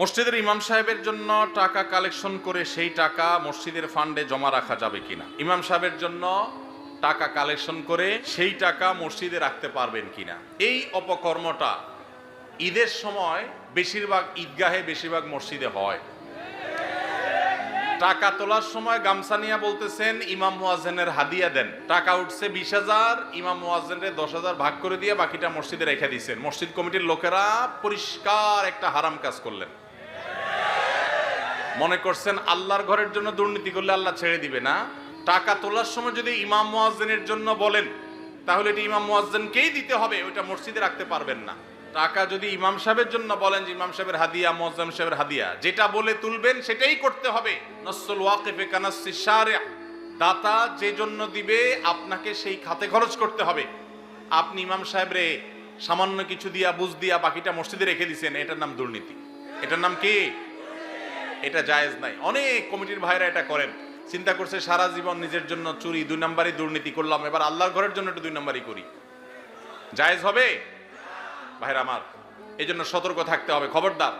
মসজিদের ইমাম সাহেবের জন্য টাকা কালেকশন করে সেই টাকা মসজিদের ফান্ডে জমা রাখা যাবে কিনা? ইমাম সাহেবের জন্য টাকা কালেকশন করে সেই টাকা মসজিদে রাখতে পারবেন কিনা? এই অপকর্মটা ঈদের সময় বেশিরভাগ ঈদগাহে বেশিরভাগ মসজিদে হয়। টাকা তোলার সময় গামছা বলতেছেন, ইমাম মুয়াজ্জেনের হাদিয়া দেন। টাকা উঠছে বিশ হাজার, ইমাম মুয়াজ্জেনের দশ হাজার ভাগ করে দিয়ে বাকিটা মসজিদে রেখে দিয়েছেন। মসজিদ কমিটির লোকেরা পরিষ্কার একটা হারাম কাজ করলেন। মনে করছেন আল্লাহর ঘরের জন্য দুর্নীতি করলে আল্লাহ ছেড়ে দিবে না? টাকা তোলার সময় যদি ইমাম মুয়াজ্জেনের জন্য বলেন, তাহলে এটি ইমাম মুয়াজ্জেনকেই দিতে হবে, ওইটা মসজিদে রাখতে পারবেন না। টাকা যদি ইমাম সাহেবের জন্য বলেন যে ইমাম সাহেবের হাদিয়া মুয়াজ্জেম সাহেবের হাদিয়া, যেটা বলে তুলবেন সেটাই করতে হবে। নসল ওয়াকিফে কানাসি শারিয়া দাতা যে জন্য দিবে, আপনাকে সেই খাতে খরচ করতে হবে। আপনি ইমাম সাহেব রে, সামান্য কিছু দিয়া, বুঝ দিয়া বাকিটা মসজিদে রেখে দিছেন, এটার নাম দুর্নীতি। এটার নাম কি? এটা জায়েজ নাই। অনেক কমিটির ভাইরা এটা করেন। চিন্তা করছে সারা জীবন নিজের জন্য চুরি, দুই নাম্বারই দুর্নীতি করলাম, এবার আল্লাহর ঘরের জন্য একটু দুই নাম্বারই করি। জায়েজ হবে? ভাইরা আমার এই জন্য সতর্ক থাকতে হবে। খবরদার।